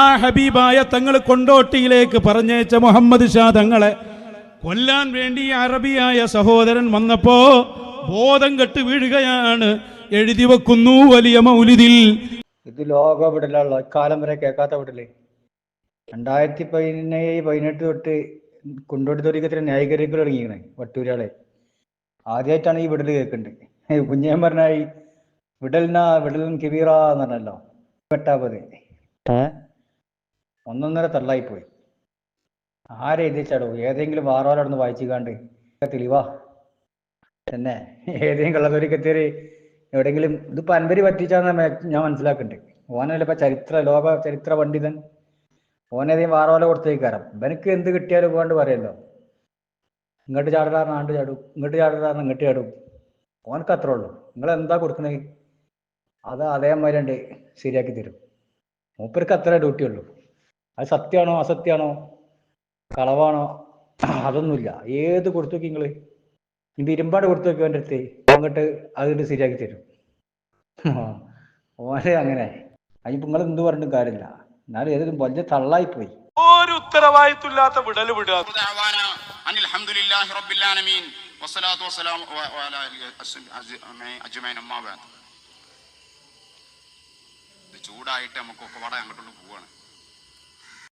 ആ ഹബീബായ തങ്ങൾ കൊണ്ടോട്ടിയിലേക്ക് പറഞ്ഞയച്ച മുഹമ്മദ് ഷാ തങ്ങളെ കൊല്ലാൻ വേണ്ടി അറബിയായ സഹോദരൻ വന്നപ്പോ ബോധം കെട്ട് വീഴുകയാണ്. എഴുതി വെക്കുന്നു വലിയ മൗലിതിൽ ഇത് ലോക വിടലുള്ള ഇക്കാലം വരെ കേൾക്കാത്ത വിടലേ രണ്ടായിരത്തി പതിനേഴ് പതിനെട്ട് തൊട്ട് കുണ്ടോട്ടി തൊടിക്കത്തിന് ന്യായീകരിക്കൽ തുടങ്ങിയാണ് വട്ടൂരാളെ. ആദ്യമായിട്ടാണ് ഈ വിടൽ കേൾക്കേണ്ടത്. കുഞ്ഞൻ പറഞ്ഞായി ഈ വിടലിന വിടലും കിബീറ എന്ന് പറഞ്ഞല്ലോ. വെട്ടാപ്പത് ഒന്നൊന്നര തള്ളായിപ്പോയി. ആരെഴുതിച്ചാടോ ഏതെങ്കിലും വാറോലടന്ന് വായിച്ചിക്കാണ്ട് തെളിവാ. തന്നെ. ഏതെങ്കിലും കള്ളത്തൊരിക്കത്തേര് എവിടെയെങ്കിലും ഇതിപ്പോ അൻപരി പറ്റിച്ചാന്ന് ഞാൻ മനസ്സിലാക്കുന്നുണ്ട് ഓനല്ല ഇപ്പൊ ചരിത്ര ലോക ചരിത്ര പണ്ഡിതൻ. ഓനേതെങ്കിലും വാറോല കൊടുത്തേക്കാരം. ഇവനക്ക് എന്ത് കിട്ടിയാലും പോകാണ്ട് പറയല്ലോ. ഇങ്ങോട്ട് ചാടാറിന് ആണ്ട് ചാടും. ഇങ്ങോട്ട് ചാടാറിന് ഇങ്ങോട്ട് ചാടും. ഓനക്ക് അത്രേ ഉള്ളൂ. നിങ്ങൾ എന്താ കൊടുക്കണേ? അത് അതേമാതിരി ശരിയാക്കി തരും. മൂപ്പർക്ക് അത്ര ഡ്യൂട്ടി ഉള്ളൂ അത് സത്യമാണോ അസത്യമാണോ കളവാണോ അതൊന്നുമില്ല ഏത് കൊടുത്തു നോക്കി നിങ്ങൾ ഇതിന്റെ ഇരുമ്പാട് കൊടുത്തു നോക്കി അവന്റെ അടുത്ത് അങ്ങോട്ട് അതിട്ട് ശരിയാക്കി തരും ഓനെ അങ്ങനെ അതിനിപ്പോൾ നിങ്ങൾ എന്ത് പറഞ്ഞിട്ടും കാര്യമില്ല എന്നാലും ഏതൊരു വലിയ തള്ളായി പോയി ഒരു ഉത്തരവാദിത്തമില്ലാത്ത വിടൽ വിടുക റബ്ബിൽ ആലമീൻ വസ്സലാത്തു അജ്മൈൻ അമ്മാ ബഅദ്. നമുക്ക് ഒക്കെ വട അങ്ങോട്ടുള്ള പോവാണ്